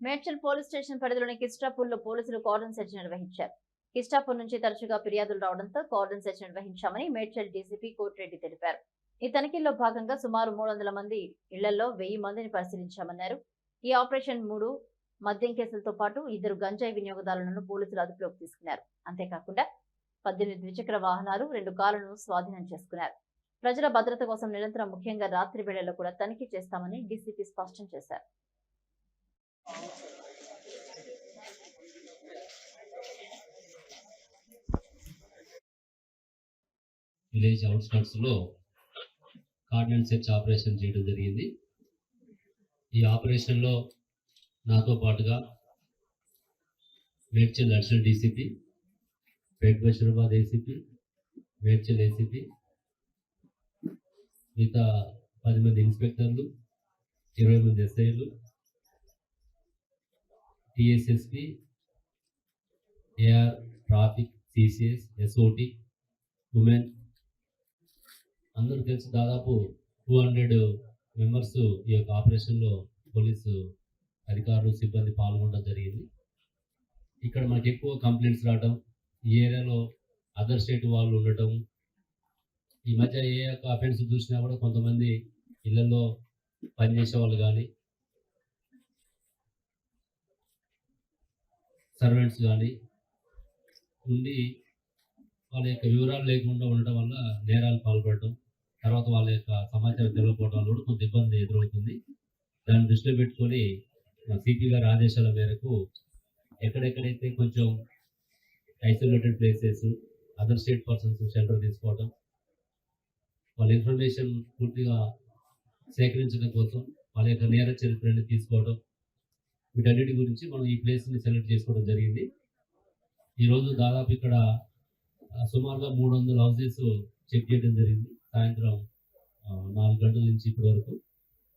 Medchal police station పరిధిలోని కిస్టాపూర్లో పోలీసులు cordon search నిర్వహించారు. కిస్టాపూర్ నుంచి తరచుగా ఫిర్యాదులు రావడంతో కార్డన్ సెర్చ్ నిర్వహించామని మేడ్చల్ డీసీపీ కోటిరెడ్డి తెలిపారు. ఈ తనిఖీల్లో భాగంగా సుమారు మూడు వందల మంది ఇళ్ళలో వెయ్యి మందిని పరిశీలించామన్నారు. ఈ ఆపరేషన్ మూడు మద్యం కేసులతో పాటు ఇద్దరు గంజాయి వినియోగదారులను పోలీసులు అదుపులోకి తీసుకున్నారు. అంతేకాకుండా పద్దెనిమిది ద్విచక్ర వాహనాలు రెండు కార్లను స్వాధీనం చేసుకున్నారు. ప్రజల భద్రత కోసం నిరంతరం ముఖ్యంగా రాత్రి వేళల్లో కూడా తనిఖీ చేస్తామని డీసీపీ స్పష్టం చేశారు. విలేజ్ అవుట్స్కట్స్లో కార్డినెంట్ సెర్చ్ ఆపరేషన్ చేయడం జరిగింది. ఈ ఆపరేషన్లో నాతో పాటుగా Medchal additional DCP Pet Basheerabad ACP Medchal ACP మిగతా పది మంది ఇన్స్పెక్టర్లు ఇరవై మంది ఎస్ఐలు TSSP AR traffic CCS SOT women. అందరూ తెలిసి దాదాపు టూ హండ్రెడ్ మెంబర్స్ ఈ యొక్క ఆపరేషన్లో పోలీసు అధికారులు సిబ్బంది పాల్గొనడం జరిగింది. ఇక్కడ మనకి ఎక్కువ కంప్లైంట్స్ రావడం ఈ ఏరియాలో అదర్ స్టేట్ వాళ్ళు ఉండటం ఈ మధ్య ఏ యొక్క అఫెన్స్ చూసినా కూడా కొంతమంది ఇళ్ళలో పనిచేసే వాళ్ళు కానీ సర్వెంట్స్ కానీ ఉండి వాళ్ళ యొక్క వివరాలు లేకుండా ఉండటం వల్ల నేరాలు పాల్పడటం తర్వాత వాళ్ళ యొక్క సమాచారం తెలియకపోవడం వల్ల కూడా కొంత ఇబ్బంది ఎదురవుతుంది. దాన్ని దృష్టిలో పెట్టుకొని మా సిపి గారి ఆదేశాల మేరకు ఎక్కడెక్కడైతే కొంచెం isolated places other state persons shelter తీసుకోవడం వాళ్ళ ఇన్ఫర్మేషన్ పూర్తిగా సేకరించడం కోసం వాళ్ళ యొక్క నేర చరిత్రని తీసుకోవడం వీటన్నిటి గురించి మనం ఈ ప్లేస్ని సెలెక్ట్ చేసుకోవడం జరిగింది. ఈరోజు దాదాపు ఇక్కడ సుమారుగా మూడు వందల హౌసెస్ చెక్ చేయడం జరిగింది. సాయంత్రం నాలుగు గంటల నుంచి ఇప్పటి వరకు.